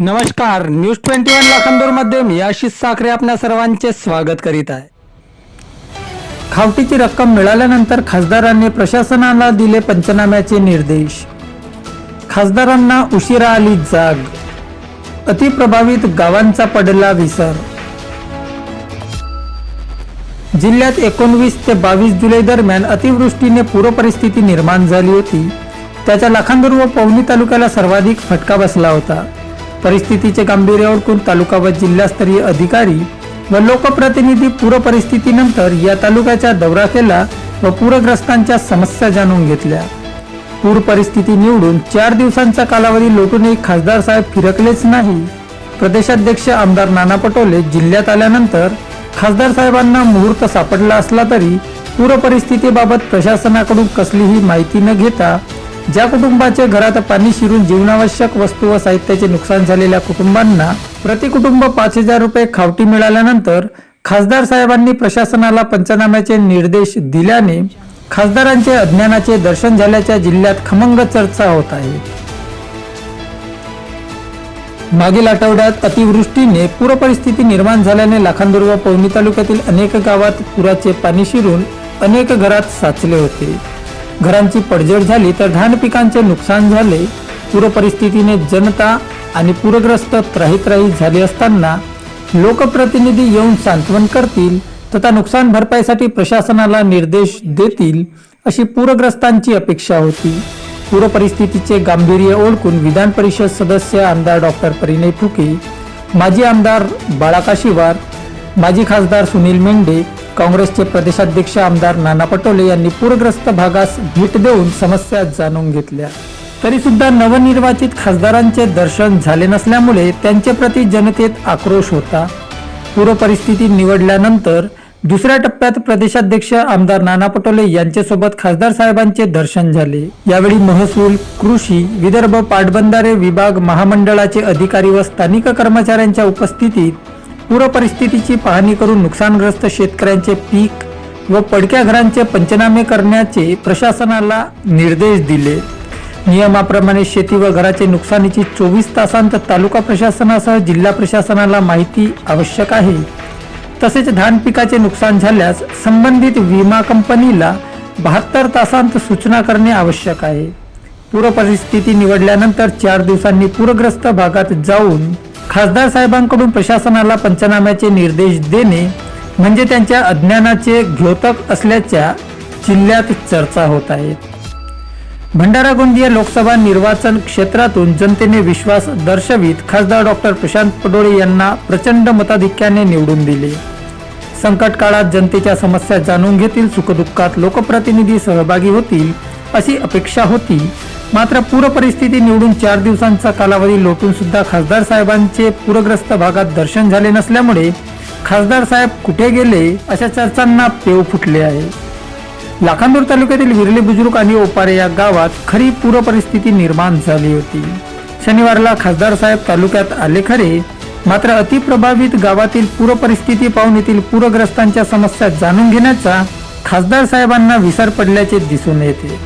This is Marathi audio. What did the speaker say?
नमस्कार न्यूज ट्वेंटी वन लाखांदूरमध्ये मी आशिष साखरे आपल्या सर्वांचे स्वागत करीत आहे. खावटीची रक्कम मिळाल्यानंतर खासदारांनी प्रशासनाला दिले पंचनाम्याचे निर्देश. खासदारांना उशिरा आली जाग. अतिप्रभावित गावांचा पडला विसर. जिल्ह्यात एकोणवीस ते बावीस जुलै दरम्यान अतिवृष्टीने पूरपरिस्थिती निर्माण झाली होती. त्याच्या लाखांदूर व पवनी तालुक्याला सर्वाधिक फटका बसला होता. परिस्थितीचे गांभीर्य ओळखून तालुका व जिल्हास्तरीय अधिकारी व लोकप्रतिनिधी पूरपरिस्थितीनंतर या तालुक्याचा दौरा केला व पूरग्रस्तांच्या समस्या जाणून घेतल्या. पूर परिस्थिती निवडून चार दिवसांचा कालावधी लोटूनही खासदार साहेब फिरकलेच नाही. प्रदेशाध्यक्ष आमदार नाना पटोले जिल्ह्यात आल्यानंतर खासदार साहेबांना मुहूर्त सापडला असला तरी पूर परिस्थितीबाबत प्रशासनाकडून कसलीही माहिती न घेता ज्या कुटुंबाचे घरात पाणी शिरून जीवनावश्यक वस्तू व साहित्याचे नुकसान झालेल्या कुटुंबांना प्रति कुटुंब पाच हजार रुपये खावटी मिळाल्यानंतर खासदार साहेबांनी प्रशासनाला पंचनाम्याचे निर्देश दिल्याने खासदारांचे अज्ञानाचे दर्शन झाल्याच्या जिल्ह्यात खमंग चर्चा होत आहे. मागील आठवड्यात अतिवृष्टीने पूरपरिस्थिती निर्माण झाल्याने लाखांदूर व पवनी तालुक्यातील अनेक गावात पुराचे पाणी शिरून अनेक घरात साचले होते. घरांची पडझड झाली तर धान पिकांचे नुकसान झाले. पूरपरिस्थितीने जनता आणि पूरग्रस्त त्राहीत्राही झाली असताना लोकप्रतिनिधी येऊन सांत्वन करतील तथा नुकसान भरपाईसाठी प्रशासनाला निर्देश देतील अशी पूरग्रस्तांची अपेक्षा होती. पूरपरिस्थितीचे गांभीर्य ओळखून विधान परिषद सदस्य आमदार डॉक्टर परिणय फुके माजी आमदार बाळाका शिवार माजी खासदार सुनील मेंढे काँग्रेसचे प्रदेशाध्यक्ष आमदार नाना पटोले यांनी पूरग्रस्त भागास भेट देऊन समस्या जाणून घेतल्या. तरी सुद्धा नवनिर्वाचित खासदारांचे दर्शन झाले नसल्यामुळे त्यांचे प्रति जनतेत आक्रोश होता. पूरपरिस्थिती निवडल्यानंतर दुसऱ्या टप्प्यात प्रदेशाध्यक्ष आमदार नाना पटोले यांच्यासोबत खासदार साहेबांचे दर्शन झाले. यावेळी महसूल कृषी विदर्भ पाटबंधारे विभाग महामंडळाचे अधिकारी व स्थानिक कर्मचाऱ्यांच्या उपस्थितीत पूरपरिस्थितीची पाहणी करून नुकसानग्रस्त शेतकऱ्यांचे पीक व पडक्या घरांचे पंचनामे करण्याचे प्रशासनाला निर्देश दिले. नियमाप्रमाणे शेती व घराचे नुकसानीची चोवीस तासांत तालुका प्रशासनासह जिल्हा प्रशासनाला माहिती आवश्यक आहे. तसेच धान पिकाचे नुकसान झाल्यास संबंधित विमा कंपनीला बहात्तर तासांत सूचना करणे आवश्यक आहे. पूरपरिस्थिती निवडल्यानंतर चार दिवसांनी पूरग्रस्त भागात जाऊन खासदार साहेबांकडून प्रशासनाला पंचनाम्याचे निर्देश देणे म्हणजे त्यांच्या अज्ञानाचे घ्योतक असल्याच्या जिल्ह्यात चर्चा होत आहेत भंडारा गोंदिया लोकसभा निर्वाचन क्षेत्रातून जनतेने विश्वास दर्शवित खासदार डॉक्टर प्रशांत पडोळे यांना प्रचंड मताधिक्याने निवडून दिले. संकट काळात जनतेच्या समस्या जाणून घेतील सुखदुःखात लोकप्रतिनिधी सहभागी होतील अशी अपेक्षा होती. मात्र पूरपरिस्थिती निवडून चार दिवसांचा कालावधी लोटून सुद्धा खासदार साहेबांचे पूरग्रस्त भागात दर्शन झाले नसल्यामुळे खासदार साहेब कुठे गेले अशा चर्चांना पेव फुटले आहे. लाखांदूर तालुक्यातील विरले बुजुर्ग आणि ओपारे या गावात खरी पूरपरिस्थिती निर्माण झाली होती. शनिवारला खासदार साहेब तालुक्यात आले खरे मात्र अतिप्रभावित गावातील पूरपरिस्थिती पाहून येथील पूरग्रस्तांच्या समस्या जाणून घेण्याचा खासदार साहेबांना विसर पडल्याचे दिसून येते.